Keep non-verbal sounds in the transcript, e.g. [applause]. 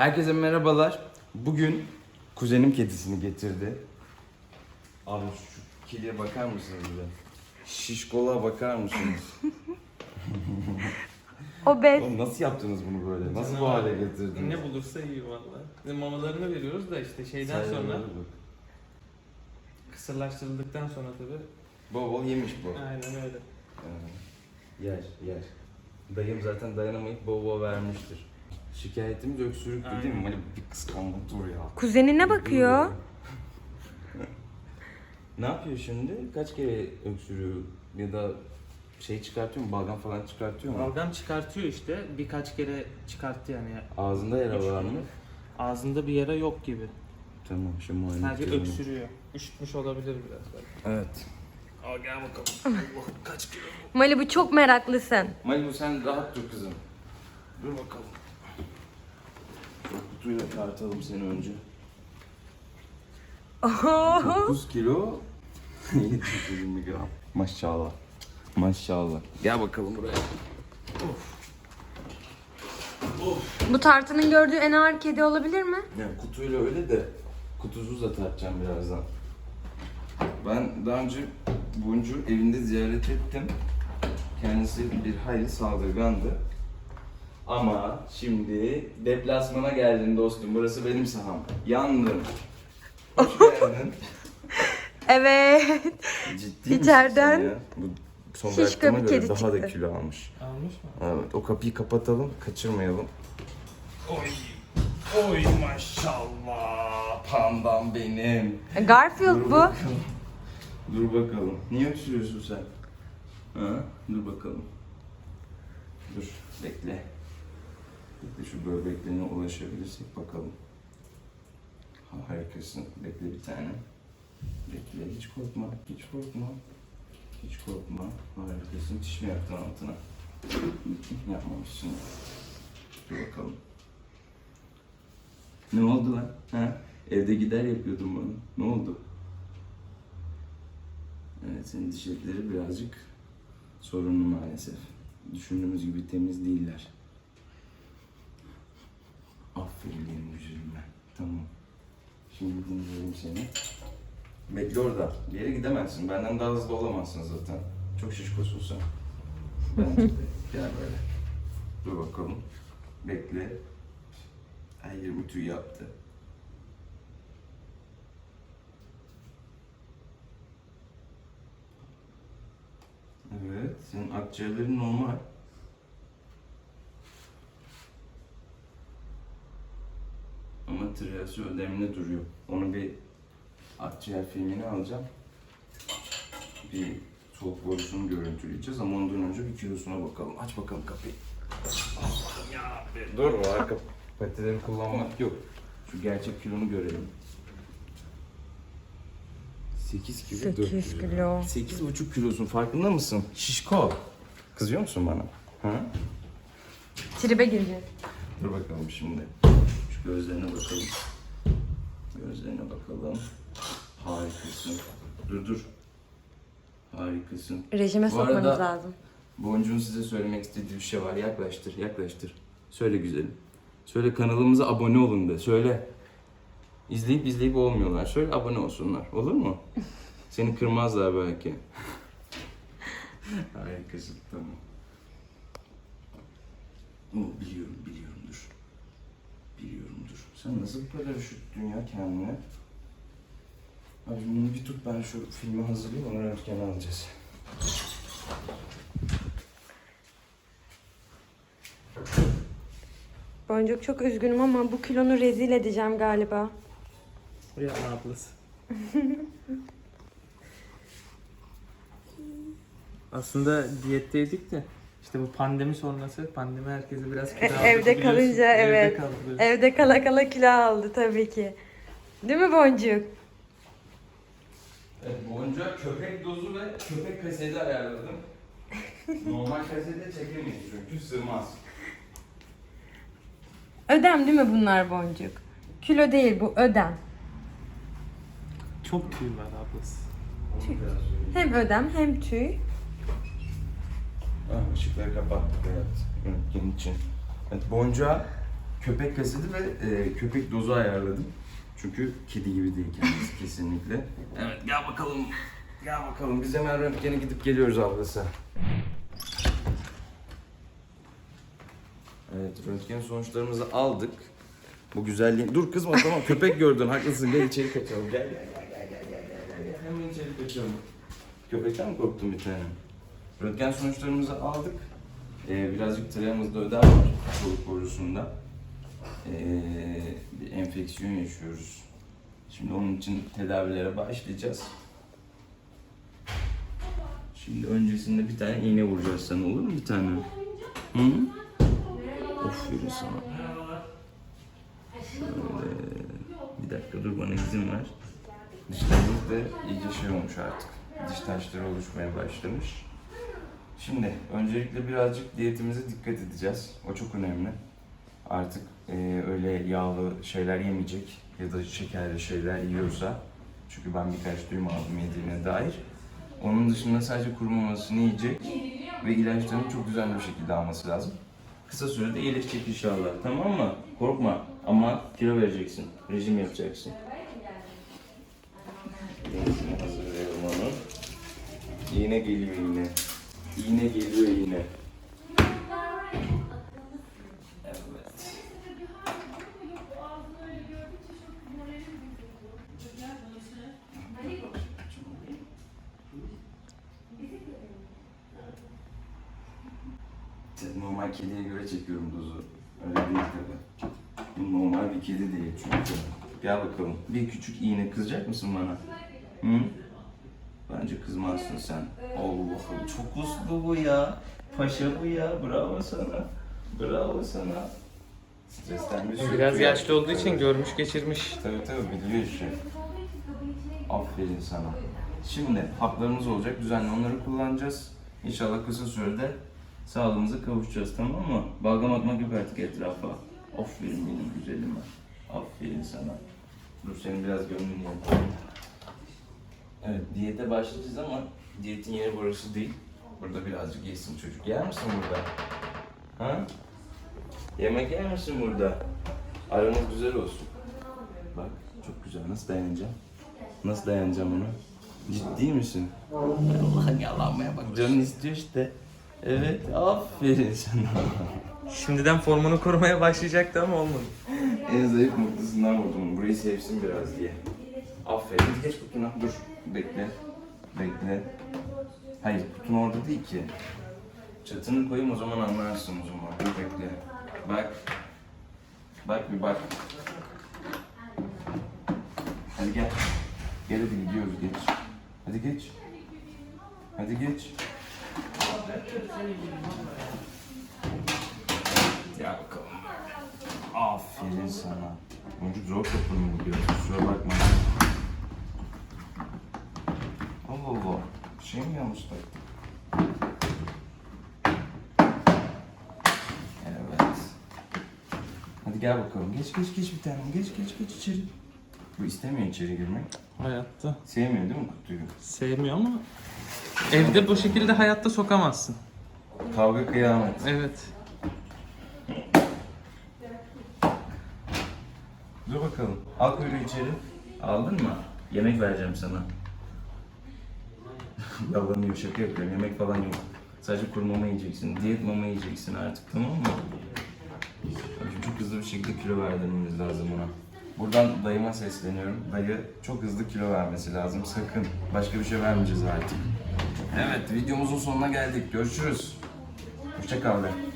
Herkese merhabalar. Bugün kuzenim kedisini getirdi. Abi şu kediye bakar mısınız bir de? Şişkola bakar mısınız? [laughs] Obez. Oğlum nasıl yaptınız bunu böyle? Nasıl bu hale getirdiniz? Ne bulursa iyi valla. Biz mamalarını veriyoruz da işte şeyden Sayıları sonra bak. kısırlaştırıldıktan sonra tabii. Bol bol yemiş bu. Aynen öyle. Ee, yer, yer. Dayım zaten dayanamayıp bol bol vermiştir. Şikayetimiz öksürüktü değil mi? Hani bir kıskanma dur ya. Kuzenine bakıyor. [laughs] ne yapıyor şimdi? Kaç kere öksürüyor ya da şey çıkartıyor mu? Balgam falan çıkartıyor mu? Balgam çıkartıyor işte. Birkaç kere çıkarttı yani. Ağzında yara Üç var mı? Ağzında bir yara yok gibi. Tamam şimdi muayene Sadece edeceğiz onu. öksürüyor. Üşütmüş olabilir biraz belki. Evet. Aa gel bakalım. [laughs] Allah kaç kilo bu? Mali bu çok meraklısın. Malibu sen rahat dur kızım. Dur bakalım. Kutuyla tartalım seni önce. 9 [laughs] kilo [laughs] 720 gram. Maşallah. Maşallah. Gel bakalım buraya. Bu tartının gördüğü en ağır kedi olabilir mi? Yani kutuyla öyle de kutusuz da tartacağım birazdan. Ben daha önce Boncu evinde ziyaret ettim. Kendisi bir hayli saldırgandı. Ama şimdi deplasmana geldin dostum. Burası benim saham. Yandım. Hoş geldin. [laughs] Evet. Ciddi misin İçeriden sen ya? Bu son şişko bir göre kedi daha da çıktı. kilo almış. Almış mı? Evet o kapıyı kapatalım. Kaçırmayalım. Oy. Oy maşallah. Pandam benim. Garfield Dur bu. bakalım. Dur bakalım. Niye öksürüyorsun sen? Ha? Dur bakalım. Dur. Bekle. Şu böbreklerine ulaşabilirsek bakalım. Ha, harikasın. Bekle bir tane. Bekle. Hiç korkma. Hiç korkma. Hiç korkma. Harikasın. Diş mi yaktın altına? Yapmamışsın. Dur bakalım. Ne oldu lan? Ha? Evde gider yapıyordun bana. Ne oldu? Evet, senin diş etleri birazcık sorunlu maalesef. Düşündüğümüz gibi temiz değiller. Aferin benim güzelime. Tamam. Şimdi dinliyorum seni. Bekle orada. Bir yere gidemezsin. Benden daha hızlı olamazsın zaten. Çok şişkosun sen. Bence de. [laughs] Gel böyle. Dur bakalım. Bekle. Her yerimi tüy yaptı. Evet, senin akciğerlerin normal. Ama triyası ödemli duruyor. Onu bir akciğer filmini alacağım. Bir soğuk borusunu görüntüleyeceğiz ama ondan önce bir kilosuna bakalım. Aç bakalım kapıyı. Allah'ım yarabbim. Dur o arka patileri kullanmak yok. Şu gerçek kilonu görelim. 8 kilo 8 400 kilo. 8,5 kilosun farkında mısın? Şişko. Kızıyor musun bana? Ha? Tribe gireceğiz. Dur bakalım şimdi. Gözlerine bakalım. Gözlerine bakalım. Harikasın. Dur dur. Harikasın. Rejime Bu sokmanız arada- lazım. Boncuğun size söylemek istediği bir şey var. Yaklaştır, yaklaştır. Söyle güzelim. Söyle kanalımıza abone olun de. Söyle. İzleyip izleyip olmuyorlar. Söyle abone olsunlar. Olur mu? [laughs] Seni kırmazlar belki. [laughs] Harikasın tamam. Oo, biliyorum biliyorum dur. Sen nasıl bu kadar üşüttün ya kendine? Abi bunu bir tut ben şu filmi hazırlayayım onu röntgene alacağız. Boncuk çok üzgünüm ama bu kilonu rezil edeceğim galiba. Buraya ablası. [laughs] Aslında diyetteydik de işte bu pandemi sonrası pandemi herkesi biraz kilo E- aldı evde kalınca, Evde evet. kaldı. Evde kala kala kilo aldı tabii ki. Değil mi Boncuk? Evet, boncuğa köpek dozu ve köpek kaseti ayarladım. Normal kasete çekemeyiz çünkü sığmaz. Ödem değil mi bunlar Boncuk? Kilo değil bu ödem. Çok tüy var ablası. Söyleyeyim. Hem ödem hem tüy. Ah, ışıkları kapattık evet. Röntgen için. Evet, boncuğa köpek kaseti ve e, köpek dozu ayarladım. Çünkü kedi gibi değil kendisi [laughs] kesinlikle. Evet gel bakalım. Gel bakalım. Biz hemen röntgene gidip geliyoruz ablası. Evet röntgen sonuçlarımızı aldık. Bu güzelliğin... Dur kızma tamam köpek gördün haklısın. Gel içeri kaçalım. Gel gel gel gel gel gel gel gel. Hemen içeri kaçalım. Köpekten mi korktun bir tane? Röntgen sonuçlarımızı aldık. Ee, birazcık travmamızda ödem var çoluk borusunda. Ee, bir enfeksiyon yaşıyoruz. Şimdi onun için tedavilere başlayacağız. Şimdi öncesinde bir tane iğne vuracağız sana olur mu bir tane? Hı? Aferin sana. Şöyle bir dakika dur bana izin ver. Dişlerimiz de iyice şey olmuş artık. Diş taşları oluşmaya başlamış. Şimdi öncelikle birazcık diyetimize dikkat edeceğiz. O çok önemli. Artık e, öyle yağlı şeyler yemeyecek ya da şekerli şeyler yiyorsa. Çünkü ben birkaç duyum aldım yediğine dair. Onun dışında sadece kuru mamasını yiyecek ve ilaçlarını çok düzenli bir şekilde alması lazım. Kısa sürede iyileşecek inşallah. Tamam mı? Korkma ama kilo vereceksin. Rejim yapacaksın. İğne geliyor yine. İğne geliyor yine. Evet. Normal kediye göre çekiyorum dozu. Öyle değil tabii. Bu normal bir kedi değil çünkü. Gel bakalım. Bir küçük iğne kızacak mısın bana? Hı? Bence kızmazsın sen. Allah'ım çok uslu bu ya. Paşa bu ya. Bravo sana. Bravo sana. Stresten bir sürü Biraz yaşlı olduğu için görmüş geçirmiş. Tabii tabii biliyor işi. Aferin sana. Şimdi haplarımız olacak. Düzenli onları kullanacağız. İnşallah kısa sürede sağlığımıza kavuşacağız tamam mı? Balgam atmak yok artık etrafa. Aferin benim güzelime. Aferin sana. Dur senin biraz gönlünü yapalım. Evet diyete başlayacağız ama diyetin yeri burası değil. Burada birazcık yesin çocuk. Yer misin burada? Ha? Yemek yer misin burada? Aranız güzel olsun. Bak çok güzel. Nasıl dayanacağım? Nasıl dayanacağım ona? Ciddi misin? Allah'ın yalanmaya bak. Canın istiyor işte. Evet, aferin sana. Şimdiden formunu korumaya başlayacaktı ama olmadı. en zayıf noktasından vurdum. Burayı sevsin biraz diye. Aferin. Geç kutuna. Dur. Bekle. Bekle. Hayır, kutun orada değil ki. Çatını koyayım o zaman anlarsın o zaman. Dur bekle. Bak. Bak bir bak. Hadi gel. Gel hadi gidiyoruz geç. Hadi geç. Hadi geç. Gel bakalım. Aferin sana. Çocuk zor kapını buluyor. Kusura bakma. Allah. Bir şey mi yanlış taktık? Evet. Hadi gel bakalım. Geç geç geç bir tanem. Geç geç geç içeri. Bu istemiyor içeri girmek. Hayatta. Sevmiyor değil mi kutuyu? Sevmiyor ama evde bu şekilde hayatta sokamazsın. Kavga kıyamet. Evet. Dur bakalım. Al kuyruğu içeri. Aldın mı? Yemek vereceğim sana. [laughs] Yalvarmıyor şaka yapıyorum. Yemek falan yok. Sadece kuru mama yiyeceksin. Diyet mama yiyeceksin artık tamam mı? Çok hızlı bir şekilde kilo verdirmemiz lazım ona. Buradan dayıma sesleniyorum. Dayı çok hızlı kilo vermesi lazım. Sakın. Başka bir şey vermeyeceğiz artık. Evet videomuzun sonuna geldik. Görüşürüz. Hoşça kal be.